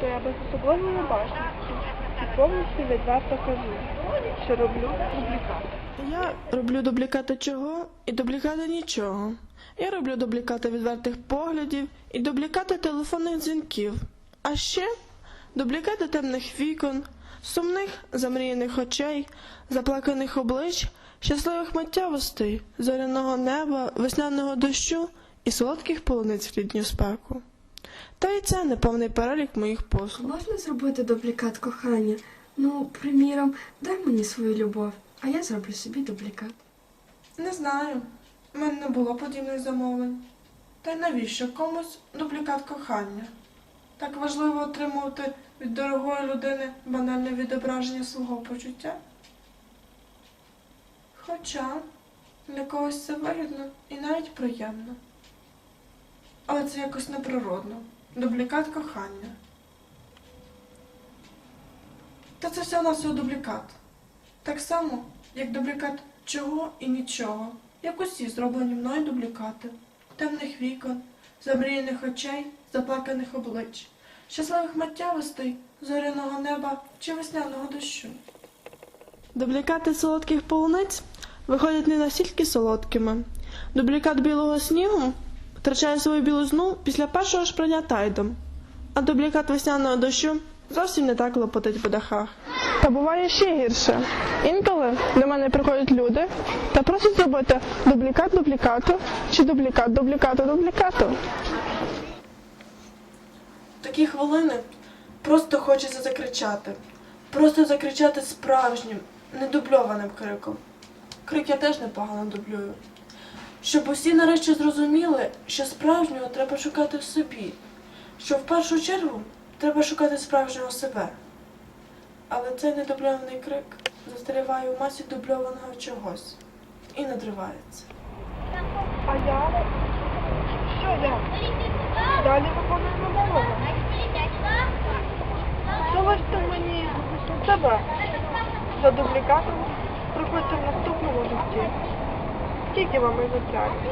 то я без особливої бачності і повністю відверто кажу, що роблю дублікат. Я роблю дублікати чого і дублікати нічого. Я роблю дублікати відвертих поглядів і дублікати телефонних дзвінків. А ще дублікати темних вікон, сумних замріяних очей, заплаканих облич, щасливих миттєвостей, зоряного неба, весняного дощу і солодких полуниць в літню спеку. Та й це не повний перелік моїх послуг. Можна зробити дублікат кохання? Ну, приміром, дай мені свою любов, а я зроблю собі дублікат. Не знаю. У мене не було подібних замовлень. Та й навіщо комусь дублікат кохання? Так важливо отримувати від дорогої людини банальне відображення свого почуття. Хоча для когось це вигідно і навіть приємно. Але це якось неприродно. Дублікат кохання. Та це все нас дублікат. Так само, як дублікат чого і нічого, як усі зроблені мною дублікати, темних вікон, замріяних очей, заплаканих облич, щасливих миттєвостей, зоряного неба чи весняного дощу. Дублікати солодких полуниць виходять не настільки солодкими. Дублікат білого снігу втрачає свою білизну після першого ж прання тайдом, а дублікат весняного дощу зовсім не так лопотить в дахах. Та буває ще гірше. Інколи до мене приходять люди та просять зробити дублікат дублікату чи дублікат дублікату дублікату. Такі хвилини просто хочеться закричати. Просто закричати справжнім, недубльованим криком. Крик я теж непогано дублюю. Щоб усі нарешті зрозуміли, що справжнього треба шукати в собі, що в першу чергу треба шукати справжнього себе. Але цей недубльований крик застряває у масі дубльованого чогось і надривається. А я? Що я? Далі виконую замовлення. Залиште мені себе. За дублікатом приходьте в наступному житті. Скільки вам і затрачу?